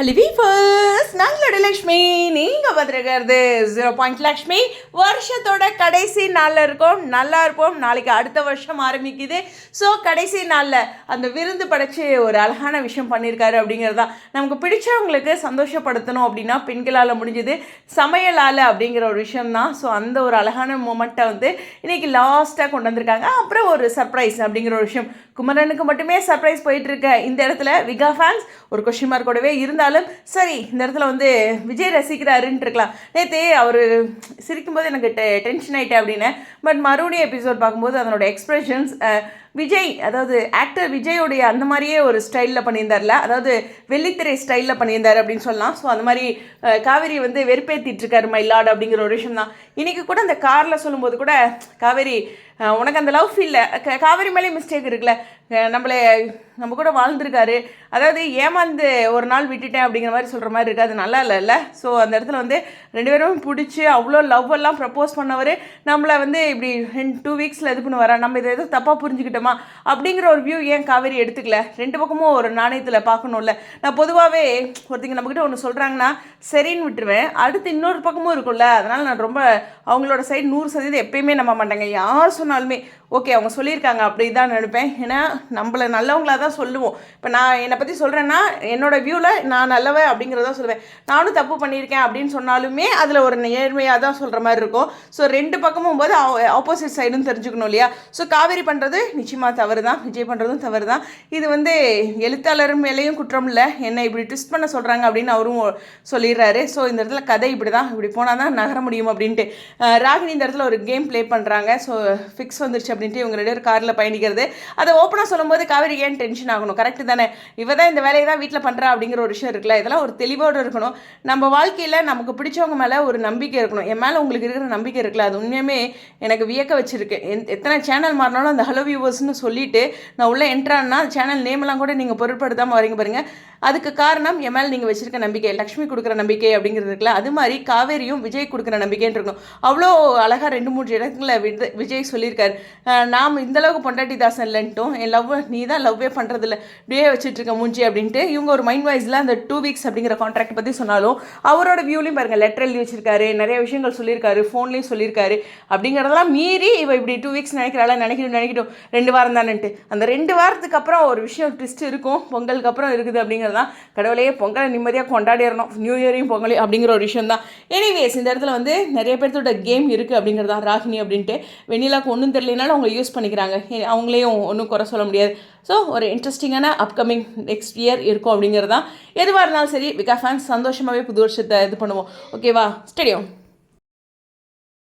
Hello வீஃபர்ஸ் நாங்களோட Lakshmi. நீங்கள் பார்த்துருக்கிறது zero point Lakshmi. வருஷத்தோட கடைசி நாளில் இருக்கோம். நல்லா இருப்போம். நாளைக்கு அடுத்த வருஷம் ஆரம்பிக்குது. ஸோ கடைசி நாளில் அந்த விருந்து படைச்சி ஒரு அழகான விஷயம் பண்ணியிருக்காரு அப்படிங்கிறது தான் நமக்கு பிடிச்சவங்களுக்கு சந்தோஷப்படுத்தணும் அப்படின்னா பெண்களால் முடிஞ்சது சமையலால் அப்படிங்கிற ஒரு விஷயம் தான் ஸோ அந்த ஒரு அழகான மூமெண்ட்டை வந்து இன்றைக்கி லாஸ்ட்டாக கொண்டு வந்திருக்காங்க. அப்புறம் ஒரு சர்ப்ரைஸ் அப்படிங்கிற ஒரு விஷயம். குமரனுக்கு மட்டுமே சர்ப்ரைஸ் போயிட்டுருக்க இந்த இடத்துல விகா ஃபேன்ஸ் ஒரு கொஷின் மார்க் கூடவே இருந்தாலும் சரி இந்த இடத்துல வந்து விஜய் ரசிக்கிறாருன்ட்டு இருக்கலாம் நேற்று அவர் சிரிக்கும்போது எனக்கு டெ டென்ஷன் ஆகிட்டேன் அப்படின்னு பட் மறுபடியும் எபிசோட் பார்க்கும்போது அதனோட எக்ஸ்பிரஷன்ஸ் விஜய் அதாவது ஆக்டர் விஜயோடைய அந்த மாதிரியே ஒரு ஸ்டைலில் பண்ணியிருந்தார்ல அதாவது வெள்ளித்திரை ஸ்டைலில் பண்ணியிருந்தார் அப்படின்னு சொல்லலாம். ஸோ அந்த மாதிரி காவேரி வந்து வெறுப்பேற்றிட்டுருக்காரு மயிலாடு அப்படிங்கிற ஒரு விஷயம் தான். இன்றைக்கி கூட அந்த காரில் சொல்லும்போது கூட காவேரி உனக்கு அந்த லவ் ஃபீல்ல காவேரி மேலே மிஸ்டேக் இருக்குல்ல. நம்மளே நம்ம கூட வாழ்ந்துருக்காரு. அதாவது ஏமாந்து ஒரு நாள் விட்டுட்டேன் அப்படிங்கிற மாதிரி சொல்கிற மாதிரி இருக்குது அது நல்லா இல்லைல்ல ஸோ அந்த இடத்துல வந்து ரெண்டு பேரும் பிடிச்சி அவ்வளோ லவ் எல்லாம் ப்ரப்போஸ் பண்ணவர் நம்மளை வந்து இப்படி ரெண்டு டூ வீக்ஸில் இது பண்ணுவாரா? நம்ம இதை எதுவும் தப்பாக இருக்கட்டுமா அப்படிங்கிற ஒரு வியூ ஏன் காவேரி எடுத்துக்கல? ரெண்டு பக்கமும் ஒரு நாணயத்தில் பார்க்கணும்ல. நான் பொதுவாகவே ஒருத்தங்க நம்மக்கிட்ட ஒன்று சொல்கிறாங்கன்னா சரின்னு விட்டுருவேன். அடுத்து இன்னொரு பக்கமும் இருக்கும்ல. அதனால் நான் ரொம்ப அவங்களோட சைடு நூறு சதவீதம் எப்பயுமே நம்ப மாட்டாங்க. யார் சொன்னாலுமே ஓகே அவங்க சொல்லியிருக்காங்க அப்படி தான் நினைப்பேன். ஏன்னா நம்மளை நல்லவங்களாக தான் சொல்லுவோம். இப்போ நான் என்னை பற்றி சொல்கிறேன்னா என்னோடய வியூவில் நான் நல்லவன் அப்படிங்கிறத சொல்லுவேன். நானும் தப்பு பண்ணியிருக்கேன் அப்படின்னு சொன்னாலுமே அதில் ஒரு நேர்மையாக தான் சொல்கிற மாதிரி இருக்கும். ஸோ ரெண்டு பக்கமும் போது ஆப்போசிட் சைடும் தெரிஞ்சுக்கணும் இல்லையா? ஸோ காவேரி பண்ணுறது நிச்சயமாக தவறு தான் விஜய் பண்ணுறதும் தவறு தான் இது வந்து எழுத்தாளர் மேலேயும் குற்றம் இல்லை. என்னை இப்படி ட்விஸ்ட் பண்ண சொல்கிறாங்க அப்படின்னு அவரும் சொல்லிடுறாரு. ஸோ இந்த இடத்துல கதை இப்படி தான் இப்படி போனால் தான் நகர முடியும் அப்படின்ட்டு. ராகினி இந்த இடத்துல ஒரு கேம் ப்ளே பண்ணுறாங்க ஸோ ஃபிக்ஸ் வந்துருச்சு அப்படின்ட்டு இவங்க ரெண்டு பேர் காரில் பயணிக்கிறது. அதை ஓப்பனாக சொல்லும்போது காவேரி ஏன் டென்ஷன் ஆகணும்? கரெக்டு தானே? இவ தான் இந்த வேலையை தான் வீட்டில் பண்ணுறா அப்படிங்கிற ஒரு விஷயம் இருக்குல்ல? இதெல்லாம் ஒரு தெளிவோடு இருக்கணும். நம்ம வாழ்க்கையில் நமக்கு பிடிச்சவங்க மேலே ஒரு நம்பிக்கை இருக்கணும். என் மேலே உங்களுக்கு இருக்கிற நம்பிக்கை இருக்குல்ல? அது உண்மையுமே எனக்கு வியக்க வச்சிருக்கு. எந் எத்தனை சேனல் மாறினாலும் அந்த ஹலோ வியூவர்ஸ்னு சொல்லிட்டு நான் உள்ளே என்ட்ரானா சேனல் நேம்லாம் கூட நீங்கள் பொருட்படுத்தாமல் வரீங்க பாருங்கள் அதுக்கு காரணம் என் மேலே நீங்கள் வச்சிருக்க நம்பிக்கை. லக்ஷ்மி கொடுக்குற நம்பிக்கை அப்படிங்கிறது இருக்குல்ல? அது மாதிரி காவேரியும் விஜய் கொடுக்குற நம்பிக்கைன்னு இருக்கணும் அவ்வளோ அழகாக ரெண்டு மூணு இடங்களில் விஜய் விஜய் சொல்லியிருக்காரு. நாம் இந்த அளவுக்கு பொண்டாட்டி தாசன் இல்லைன்ட்டும் என் லவ் நீ தான் லவ்வே பண்ணுறதில்ல இப்படியே வச்சுட்டு இருக்க மூஞ்சி அப்படின்ட்டு இவங்க ஒரு மைண்ட் வைஸில் அந்த டூ வீக்ஸ் அப்படிங்கிற கான்ட்ராக்ட் பற்றி சொன்னாலும் அவரோட வியூலையும் பாருங்கள் லெட்டர் எழுதி வச்சிருக்காரு நிறைய விஷயங்கள் சொல்லியிருக்காரு ஃபோன்லேயும் சொல்லியிருக்காரு அப்படிங்கிறதெல்லாம் மீறி இவ இப்படி டூ வீக்ஸ் நினைக்கிறாள் நினைக்கணும் நினைக்கட்டும் ரெண்டு வாரம் தானேன்ட்டு. அந்த ரெண்டு வாரத்துக்கு அப்புறம் ஒரு விஷயம் ட்விஸ்ட் இருக்கும். பொங்கலுக்கு அப்புறம் இருக்குது அப்படிங்கிறது தான் கடவுளையே பொங்கலை நிம்மதியாக கொண்டாடிடணும். நியூ இயரையும் பொங்கலையும் அப்படிங்கிற ஒரு விஷயம் தான். எனிவேஸ் இந்த இடத்துல வந்து நிறைய பேர்த்தோட கேம் இருக்குது அப்படிங்கிறது தான் ராகினி அப்படின்ட்டு. வெண்ணிலாக்கு ஒன்றும் தெரியலனாலும் அவங்க யூஸ் பண்ணிக்கிறாங்க. அவங்களையும் ஒன்றும் குறை சொல்ல முடியாது. ஸோ ஒரு இன்ட்ரெஸ்டிங்கான அப்கமிங் நெக்ஸ்ட் இயர் இருக்கும் அப்படிங்கிறது தான். எதுவாக இருந்தாலும் சரி விகா ஃபேன்ஸ் சந்தோஷமாகவே புது வருஷத்தை இது பண்ணுவோம். ஓகேவா ஸ்டேடியம்